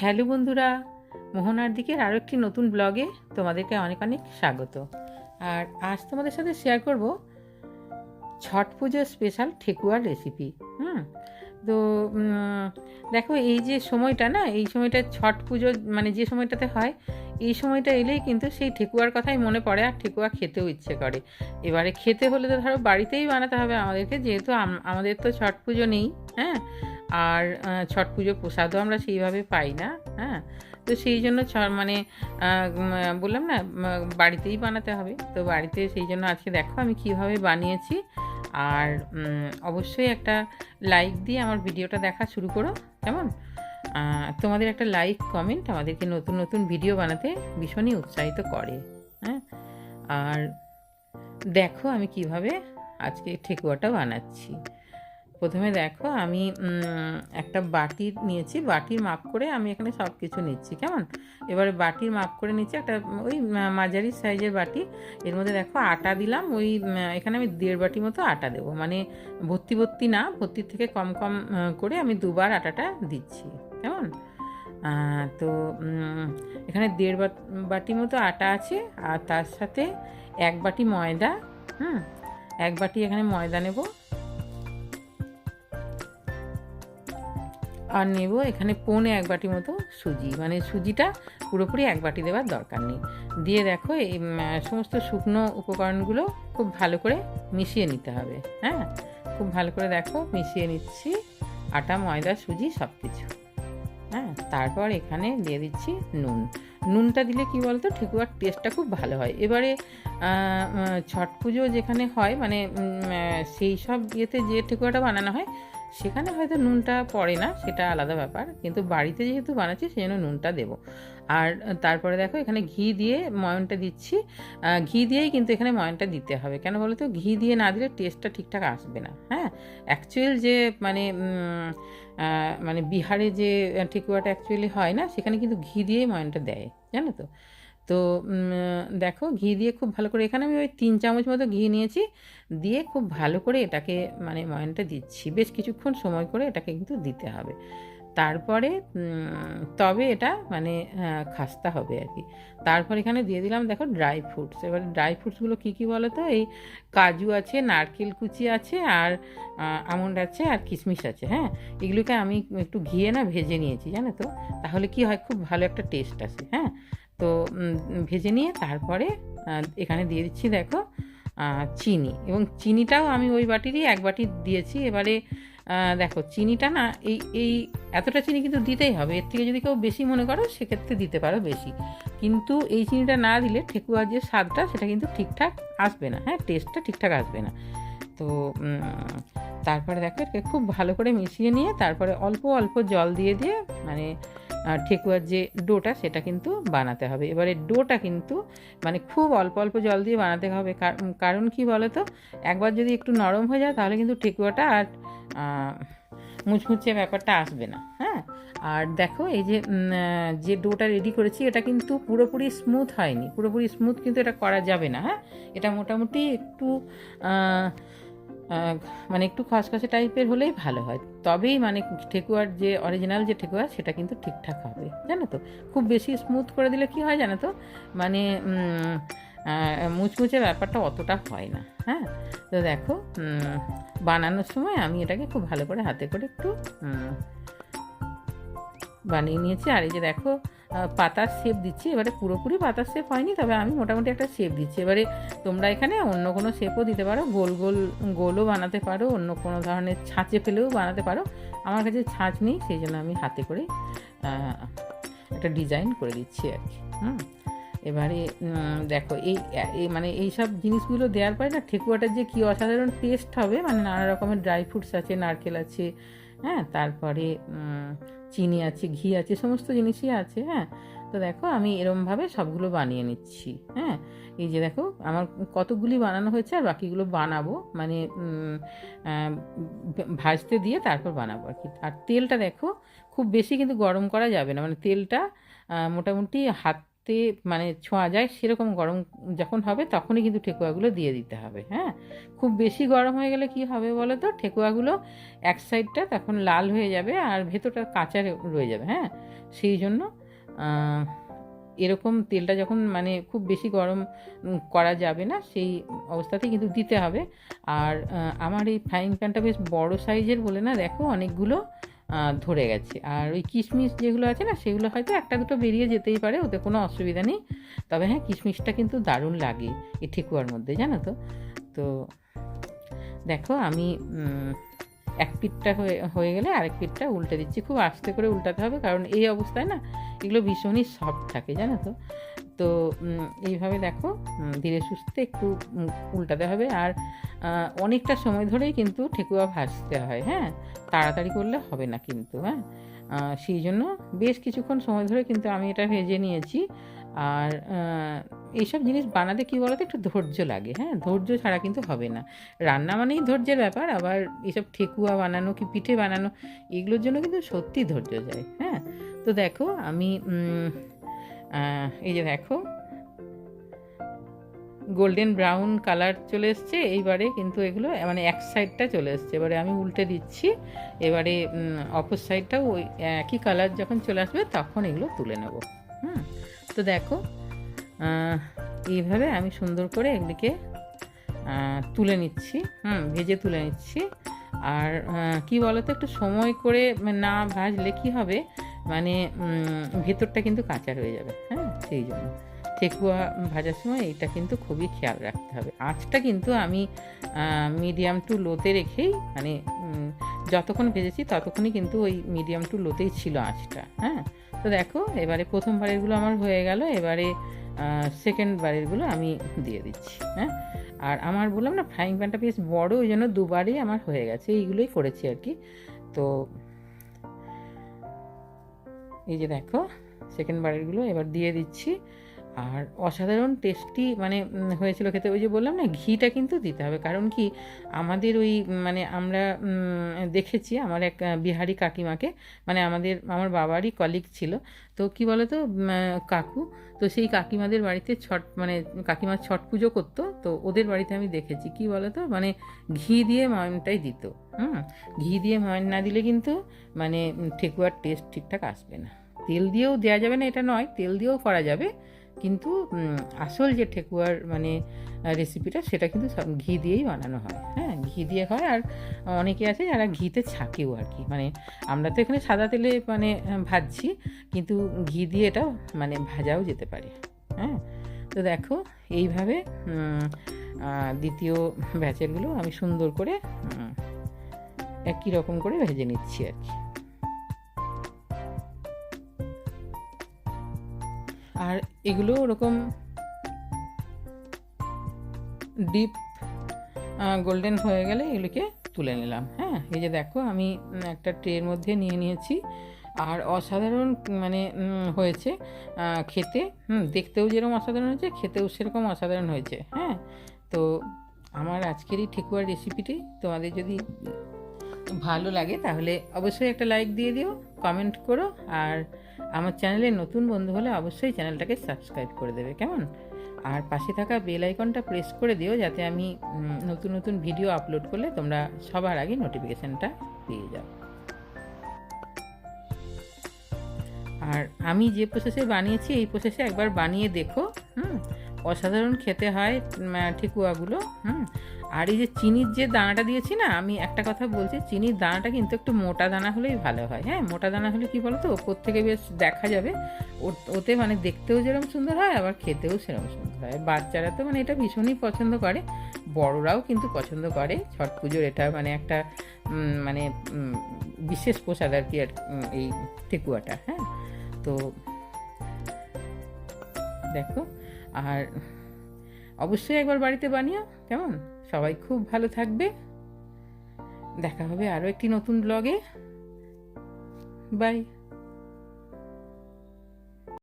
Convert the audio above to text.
Hello বন্ধুরা, মোহনার দিকের আরও একটি নতুন ব্লগে তোমাদেরকে অনেক অনেক স্বাগত। আর আজ তোমাদের সাথে শেয়ার করব ছট পুজোর স্পেশাল ঠেকুয়ার রেসিপি হুম? তো দেখো এই যে সময়টা না, এই সময়টা ছট পুজো মানে যে সময়টাতে হয়, এই সময়টা এলেই কিন্তু সেই ঠেকুয়ার কথাই মনে পড়ে আর ঠেকুয়া খেতেও ইচ্ছে করে। এবারে খেতে হলে তো ধরো বাড়িতেই বানাতে হবে আমাদেরকে, যেহেতু আমাদের তো ছট পুজো নেই হ্যাঁ? আর ছট পুজোর প্রসাদও আমরা সেইভাবে পাই না হ্যাঁ? তো সেই জন্য ছ- মানে বললাম না বাড়িতেই বানাতে হবে। তো বাড়িতে সেই জন্য আজকে দেখো আমি কীভাবে বানিয়েছি। আর অবশ্যই একটা লাইক দিয়ে আমার ভিডিওটা দেখা শুরু করো, কেমন? তোমাদের একটা লাইক কমেন্ট আমাদেরকে নতুন নতুন ভিডিও বানাতে ভীষণই উৎসাহিত করে হ্যাঁ? আর দেখো আমি কীভাবে আজকে ঠেকুয়াটা বানাচ্ছি। প্রথমে দেখো আমি একটা বাটি নিয়েছি বাটির মাপ করে আমি এখানে সব কিছু নিচ্ছি, কেমন? এবারে বাটির মাপ করে নিচ্ছি, একটা ওই মাঝারি সাইজের বাটি, এর মধ্যে দেখো আটা দিলাম, ওই এখানে আমি দেড় বাটি মতো আটা দেবো মানে ভর্তি ভর্তি না ভর্তির থেকে কম কম করে আমি দুবার আটাটা দিচ্ছি, কেমন? তো এখানে দেড় বাটি মতো আটা আছে, আর তার সাথে এক বাটি ময়দা, হুম? এক বাটি এখানে ময়দা নেব আর নেব এখানে পৌনে এক বাটি মতো সুজি। মানে সুজিটা পুরোপুরি এক বাটি দেওয়ার দরকার নেই। দিয়ে দেখো এই সমস্ত শুকনো উপকরণগুলো খুব ভালো করে মিশিয়ে নিতে হবে। হ্যাঁ? খুব ভালো করে দেখো, মিশিয়ে নিচ্ছি। আটা, ময়দা, সুজি সব কিছু হ্যাঁ? তারপর এখানে দিয়ে দিচ্ছি নুন। নুনটা দিলে কি বলতো ঠেকুয়ার টেস্টটা খুব ভালো হয়। এবারে ছট পুজো যেখানে হয় মানে সেই সব ইয়েতে যে ঠেকুয়াটা বানানো হয় সেখানে হয়তো নুনটা পড়ে না, সেটা আলাদা ব্যাপার। কিন্তু বাড়িতে যেহেতু বানাচ্ছি সেই জন্য নুনটা দেবো। আর তারপরে দেখো, এখানে ঘি দিয়ে ময়নটা দিচ্ছি। ঘি দিয়েই কিন্তু এখানে ময়নটা দিতে হবে। কেন বলো তো? ঘি দিয়ে না দিলে টেস্টটা ঠিকঠাক আসবে না হ্যাঁ? অ্যাকচুয়াল যে মানে মানে বিহারে যে ঠেকুয়াটা অ্যাকচুয়ালি হয় না, সেখানে কিন্তু ঘি দিয়েই ময়নটা দেয়, জানো তো? তো দেখো ঘি দিয়ে খুব ভালো করে, এখানে আমি ওই তিন চামচ মতো ঘি নিয়েছি, দিয়ে খুব ভালো করে এটাকে মানে ময়নটা দিচ্ছি। বেশ কিছুক্ষণ সময় করে এটাকে কিন্তু দিতে হবে। তারপরে তবে এটা মানে খাস্তা হবে আর কি। তারপর এখানে দিয়ে দিলাম দেখো ড্রাই ফ্রুটস। এবার ড্রাই ফ্রুটসগুলো কী কী বলো তো? এই কাজু আছে, নারকেল কুচি আছে, আর আমন্ড আছে, আর কিশমিশ আছে হ্যাঁ? এগুলোকে আমি একটু ঘিয়ে না ভেজে নিয়েছি, জানো তো? তাহলে কি হয়? খুব ভালো একটা টেস্ট আসে হ্যাঁ? তো ভেজে নিয়ে তারপরে এখানে দিয়ে দিচ্ছি দেখো চিনি। এবং চিনিটাও আমি ওই বাটিরই এক বাটি দিয়েছি। এবারে দেখো, চিনিটা না, এই এই এতটা চিনি কিন্তু দিতেই হবে। এর থেকে যদি কেউ বেশি মনে করো, সেক্ষেত্রে দিতে পারো বেশি। কিন্তু এই চিনিটা না দিলে ঠেকুয়ার যে স্বাদটা, সেটা কিন্তু ঠিকঠাক আসবে না। হ্যাঁ টেস্টটা ঠিকঠাক আসবে না। তো তারপরে দেখো, এটাকে খুব ভালো করে মিশিয়ে নিয়ে তারপরে অল্প অল্প জল দিয়ে দিয়ে মানে ঠেকুয়ার যে ডোটা, সেটা কিন্তু বানাতে হবে। এবারে ডোটা কিন্তু মানে খুব অল্প অল্প জল দিয়ে বানাতে হবে। কার- কারণ কি বলো তো একবার যদি একটু নরম হয়ে যায়, তাহলে কিন্তু ঠেকুয়াটা আর মুচমুচে ব্যাপারটা আসবে না। হ্যাঁ? আর দেখো, এই যে যে ডোটা রেডি করেছি, এটা কিন্তু পুরোপুরি স্মুথ হয়নি। পুরোপুরি স্মুথ কিন্তু এটা করা যাবে না। হ্যাঁ? এটা মোটামুটি একটু মানে একটু খসখসে টাইপের হলেই ভালো হয়। তবেই মানে ঠেকুয়ার যে অরিজিনাল যে ঠেকুয়া, সেটা কিন্তু ঠিকঠাক হবে, জানো তো? খুব বেশি স্মুথ করে দিলে কি হয় জানো তো? মানে মুচমুচে ব্যাপারটা অতটা হয় না হ্যাঁ? তো দেখো বানানোর সময় আমি এটাকে খুব ভালো করে হাতে করে একটু বানিয়ে নিয়েছি। আর এই যে দেখো পাতার শেপ দিচ্ছি। এবারে পুরোপুরি পাতার শেপ হয়নি, তবে আমি মোটামুটি একটা শেপ দিচ্ছি। এবারে তোমরা এখানে অন্য কোনো শেপও দিতে পারো। গোল গোল, গোলও বানাতে পারো, অন্য কোনো ধরনের ছাঁচে ফেলেও বানাতে পারো। আমার কাছে ছাঁচ নেই, সেই জন্য আমি হাতে করে একটা ডিজাইন করে দিচ্ছি আর কি। হুম? এবারে দেখো, এই মানে এই সব জিনিসগুলো দেওয়ার পরে না, ঠেকুয়াটার যে কী অসাধারণ টেস্ট হবে মানে নানা রকমের ড্রাই ফ্রুটস আছে, নারকেল আছে হ্যাঁ? তারপরে চিনি আছে, ঘি আছে, সমস্ত জিনিসই আছে হ্যাঁ? তো দেখো আমি এরমভাবে সবগুলো বানিয়ে নিচ্ছি হ্যাঁ? এই যে দেখো আমার কতগুলি বানানো হয়েছে আর বাকিগুলো বানাবো মানে ভাজতে দিয়ে তারপর বানাবো আর কি। আর তেলটা দেখো খুব বেশি কিন্তু গরম করা যাবে না মানে তেলটা মোটামুটি হাত হাতে মানে ছোঁয়া যায়, সেরকম গরম যখন হবে তখনই কিন্তু ঠেকুয়াগুলো দিয়ে দিতে হবে হ্যাঁ? খুব বেশি গরম হয়ে গেলে কি হবে বলো তো ঠেকুয়াগুলো এক সাইডটা তখন লাল হয়ে যাবে আর ভেতরটা কাঁচা রয়ে যাবে হ্যাঁ? সেই জন্য এরকম তেলটা যখন মানে খুব বেশি গরম করা যাবে না, সেই অবস্থাতে কিন্তু দিতে হবে। আর আমার এই ফ্রাইং প্যানটা বেশ বড় সাইজের বলে না, দেখো অনেকগুলো ধরে গেছে। আর ওই কিশমিশ যেগুলো আছে না, সেগুলো হয়তো একটা দুটো বেরিয়ে যেতেই পারে, ওতে কোনো অসুবিধা নেই। তবে হ্যাঁ কিশমিশটা কিন্তু দারুণ লাগে এই ঠেকুয়ার মধ্যে, জানো তো? তো দেখো আমি এক পিঠটা হয়ে হয়ে গেলে আরেক পিঠটা উল্টে দিচ্ছি। খুব আস্তে করে উল্টাতে হবে, কারণ এই অবস্থায় না এগুলো ভীষণই সফট থাকে, জানো তো? তো এইভাবে দেখো ধীরে সুস্থে একটু উল্টাতে হবে আর অনেকটা সময় ধরেই কিন্তু ঠেকুয়া ভাজতে হয় হ্যাঁ? তাড়াতাড়ি করলে হবে না কিন্তু হ্যাঁ? সেই জন্য বেশ কিছুক্ষণ সময় ধরে কিন্তু আমি এটা ভেজে নিয়েছি। আর এইসব জিনিস বানাতে কী বলতো, একটু ধৈর্য লাগে হ্যাঁ? ধৈর্য ছাড়া কিন্তু হবে না। রান্না মানেই ধৈর্যের ব্যাপার, আবার এইসব ঠেকুয়া বানানো কি পিঠে বানানো, এগুলোর জন্য কিন্তু সত্যি ধৈর্য যায় হ্যাঁ? তো দেখো, আমি এই যে দেখো গোল্ডেন ব্রাউন কালার চলে এসছে। এইবারে কিন্তু এগুলো মানে এক সাইডটা চলে এসছে। এবারে আমি উল্টে দিচ্ছি। এবারে অপর সাইডটাও ওই একই কালার যখন চলে আসবে, তখন এগুলো তুলে নেব। হুম, তো দেখো এইভাবে আমি সুন্দর করে এগুলিকে তুলে নিচ্ছি। হুম, ভেজে তুলে নিচ্ছি। আর কি বলতো, একটু সময় করে না ভাজলে কি হবে? মানে ভেতরটা কিন্তু কাঁচা হয়ে যাবে হ্যাঁ? সেই জন্য। ঠেকুয়া ভাজার সময় এটা কিন্তু খুবই খেয়াল রাখতে হবে। আঁচটা কিন্তু আমি মিডিয়াম টু লোতে রেখেই মানে যতক্ষণ ভেজেছি ততক্ষণই কিন্তু ওই মিডিয়াম টু লোতেই ছিল আঁচটা হ্যাঁ? তো দেখো, এবারে প্রথম বারেরগুলো আমার হয়ে গেল, এবারে সেকেন্ড বারেরগুলো আমি দিয়ে দিচ্ছি হ্যাঁ? আর আমার বললাম না ফ্রাইং প্যানটা বেশ বড়, ওই জন্য দুবারই আমার হয়ে গেছে, এইগুলোই করেছি আর কি। তো এই যে দেখো সেকেন্ড বারেরগুলো এবার দিয়ে দিচ্ছি। আর অসাধারণ টেস্টি মানে হয়েছিল খেতে। ওই যে বললাম না, ঘিটা কিন্তু দিতে হবে। কারণ কি, আমাদের ওই মানে আমরা দেখেছি আমার এক বিহারি কাকিমাকে মানে আমাদের, আমার বাবারই কলিগ ছিল। তো কি বলতো কাকু, তো সেই কাকিমাদের বাড়িতে ছট মানে কাকিমা ছট পুজো করতো। তো ওদের বাড়িতে আমি দেখেছি। কি বলতো মানে ঘি দিয়ে ময়নটাই দিত। হুম, ঘি দিয়ে ময়ন না দিলে কিন্তু মানে ঠেকুয়ার টেস্ট ঠিকঠাক আসবে না। তেল দিয়েও দেওয়া যাবে না, এটা নয়, তেল দিয়েও করা যাবে। কিন্তু আসল যে ঠেকুয়ার মানে রেসিপিটা সেটা কিন্তু সব ঘি দিয়েই বানানো হয়। হ্যাঁ ঘি দিয়ে হয়, আর অনেকে আছে যারা ঘিতে ছাকেও আর কি। মানে আমরা তো এখানে সাদা তেলে মানে ভাজছি, কিন্তু ঘি দিয়ে এটা মানে ভাজাও যেতে পারে। হ্যাঁ তো দেখো, এইভাবে দ্বিতীয় ব্যাচেরগুলো আমি সুন্দর করে একই রকম করে ভেজে নিচ্ছি আর কি। আর এগুলো ওরকম ডিপ গোল্ডেন হয়ে গেলে এগুলিকে তুলে নিলাম। হ্যাঁ এই যে দেখো, আমি একটা ট্রের মধ্যে নিয়ে নিয়েছি। আর অসাধারণ মানে হয়েছে খেতে। হুম, দেখতেও যেরকম অসাধারণ হয়েছে, খেতেও সেরকম অসাধারণ হয়েছে। হ্যাঁ তো আমার আজকের এই ঠেকুয়ার রেসিপিটি তোমাদের যদি ভালো লাগে, তাহলে অবশ্যই একটা লাইক দিয়ে দিও কমেন্ট করো, আর আমার চ্যানেলে নতুন বন্ধু হলে অবশ্যই চ্যানেলটাকে সাবস্ক্রাইব করে দেবে, কেমন? আর পাশে থাকা বেল আইকনটা প্রেস করে দিও, যাতে আমি নতুন নতুন ভিডিও আপলোড করলে তোমরা সবার আগে নোটিফিকেশানটা পেয়ে যাও। আর আমি যে প্রসেসে বানিয়েছি, এই প্রসেসে একবার বানিয়ে দেখো, হুম? অসাধারণ খেতে হয় ঠেকুয়াগুলো, হুম? আর এই যে চিনির যে দানাটা দিয়েছি না, আমি একটা কথা বলছি, চিনির দানাটা কিন্তু একটু মোটা দানা হলেই ভালো হয়। হ্যাঁ মোটা দানা হলে কি বলতো, ওপর থেকে বেশ দেখা যাবে। ওতে মানে দেখতেও যেরকম সুন্দর হয়, আবার খেতেও সেরকম সুন্দর হয়। বাচ্চারা তো মানে এটা ভীষণই পছন্দ করে। বড়রাও কিন্তু পছন্দ করে। ছট পুজোর এটা মানে একটা মানে বিশেষ প্রসাদ আর কি, আর এই ঠেকুয়াটা। হ্যাঁ তো দেখো, আর অবশ্যই একবার বাড়িতে বানিও, কেমন? সবাই খুব ভালো থাকবে। দেখা হবে আরও একটি নতুন ব্লগে বাই